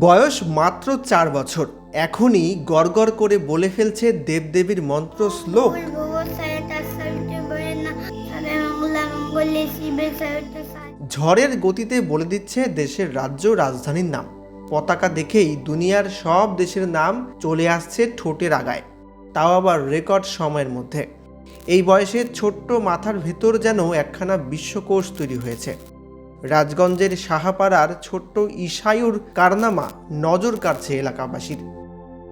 বয়স মাত্র চার বছর। এখনই গড়গড় করে বলে ফেলছে দেবদেবীর মন্ত্র শ্লোক। ঝড়ের গতিতে বলে দিচ্ছে দেশের রাজ্য রাজধানীর নাম। পতাকা দেখেই দুনিয়ার সব দেশের নাম চলে আসছে ঠোঁটের আগায়। তাও আবার রেকর্ড সময়ের মধ্যে। এই বয়সে ছোট্ট মাথার ভেতর যেন একখানা বিশ্বকোষ তৈরি হয়েছে। রাজগঞ্জের সাহাপাড়ার ছোট্ট ঈশায়ুর কারনামা নজর কাড়ছে এলাকাবাসীর।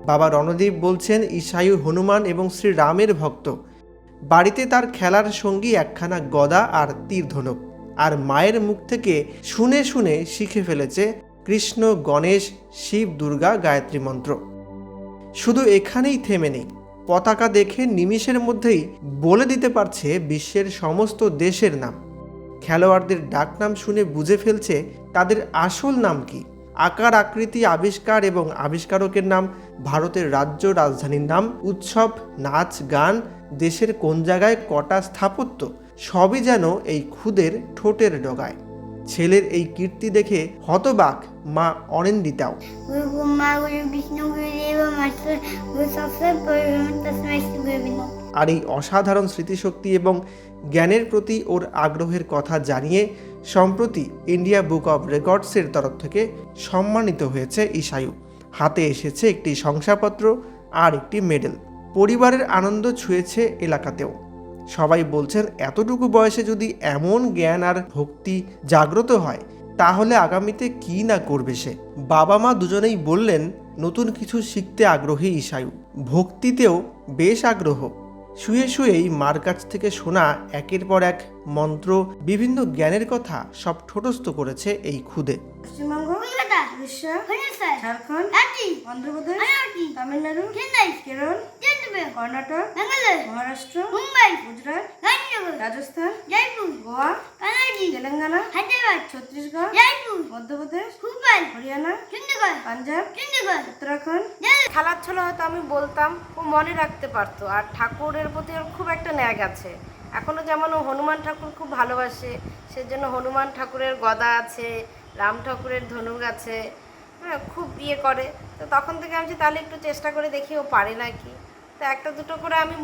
বাবা রণদীপ বলছেন ঈশায়ু হনুমান এবং শ্রী রামের ভক্ত। বাড়িতে তার খেলার সঙ্গী একখানা গদা আর তীর ধনুক আর মায়ের মুখ থেকে শুনে শুনে শিখে ফেলেছে কৃষ্ণ, গণেশ, শিব, দুর্গা, গায়ত্রী মন্ত্র। শুধু এখানেই থেমে নেই। পতাকা দেখে নিমিষের মধ্যেই বলে দিতে পারছে বিশ্বের সমস্ত দেশের নাম। খেলোয়াড়দের ডাকনাম শুনে বুঝে ফেলছে তাদের আসল নাম কি। আকার আকৃতি আবিষ্কার এবং আবিষ্কারকের নাম ভারতের রাজ্য রাজধানীর নাম, উৎসব, নাচ, গান, দেশের কোন জায়গায় কটা স্থাপত্য, সবই যেন এই খুদের ঠোঁটের ডগায়। ছেলের এই কীর্তি দেখে হতবাক মা গুরু বিষ্ণু আর এই অসাধারণ স্মৃতিশক্তি এবং জ্ঞানের প্রতি ওর আগ্রহের কথা জানিয়ে সম্প্রতি ইন্ডিয়া বুক অব রেকর্ডসের তরফ থেকে সম্মানিত হয়েছে ঈশায়ু। হাতে এসেছে একটি শংসাপত্র আর একটি মেডেল। পরিবারের আনন্দ ছুঁয়েছে এলাকাতেও। সবাই বলছেন, এতটুকু বয়সে যদি এমন জ্ঞান আর ভক্তি জাগ্রত হয় তাহলে আগামীতে কি না করবে সে? বাবা মা দুজনেই বললেন নতুন কিছু শিখতে আগ্রহী ঈশায়ু। ভক্তিতেও বেশ আগ্রহ। শুয়ে শুয়েই মার কাছ থেকে শোনা একের পর এক মন্ত্র বিভিন্ন জ্ঞানের কথা সব ঠোঁটস্থ করেছে এই খুদে। তামিলনাড়ু? কেরল? কর্ণাটক? মহারাষ্ট্র? মুম্বাই? গুজরাট? রাজস্থান জয়পুর গোয়া কানাজি তেলেঙ্গানা হায়দ্রাবাদ ছত্তিশগড় জয়পুর মধ্যপ্রদেশ ভোপাল হরিয়ানা চন্ডীগড় পাঞ্জাব চন্ডীগড় উত্তরাখণ্ড খেলার ছলে হয়তো আমি বলতাম ও মনে রাখতে পারতো। আর ঠাকুরের প্রতি ওর খুব একটা ন্যাগ আছে। এখনও যেমন ও হনুমান ঠাকুর খুব ভালোবাসে সেজন্য হনুমান ঠাকুরের গদা আছে রাম ঠাকুরের ধনুক আছে হ্যাঁ খুব ইয়ে করে। তো তখন থেকে আমি বলছি, তাহলে একটু চেষ্টা করে দেখি ও পারে নাকি। তো একটা দুটো করে আমি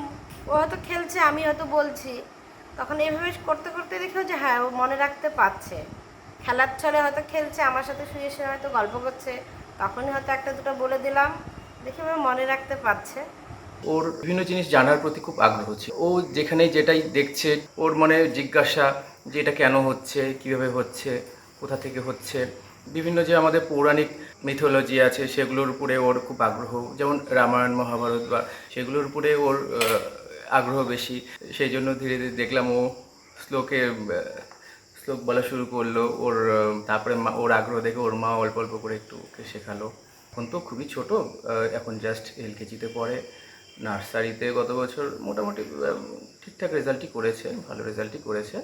ও হয়তো খেলছে আমি হয়তো বলছি। তখন এভাবে করতে করতে দেখল যে হ্যাঁ ও মনে রাখতে পারছে। খেলার ছলে হয়তো খেলছে, আমার সাথে শুয়ে শুয়ে হয়তো গল্প করছে। তখনই হয়তো একটা দুটো বলে দিলাম, দেখে মনে রাখতে পারছে। ওর বিভিন্ন জিনিস জানার প্রতি খুব আগ্রহ ছিল। ও যেখানে যেটাই দেখছে, ওর মনে জিজ্ঞাসা যে এটা কেন হচ্ছে, কীভাবে হচ্ছে, কোথা থেকে হচ্ছে। বিভিন্ন যে আমাদের পৌরাণিক মিথোলজি আছে, সেগুলোর উপরে ওর খুব আগ্রহ। যেমন রামায়ণ, মহাভারত বা সেগুলোর উপরে ওর আগ্রহ বেশি। সেই জন্য ধীরে ধীরে দেখলাম ও শ্লোকে, শ্লোক বলা শুরু করল। ওর, তারপরে ওর আগ্রহ দেখে ওর মা অল্প অল্প করে একটু ওকে শেখালো। এখন তো খুবই ছোট এখন জাস্ট এলকেজিতে পড়ে। নার্সারিতে গত বছর মোটামুটি ঠিকঠাক রেজাল্টই করেছে, ভালো রেজাল্টই করেছে।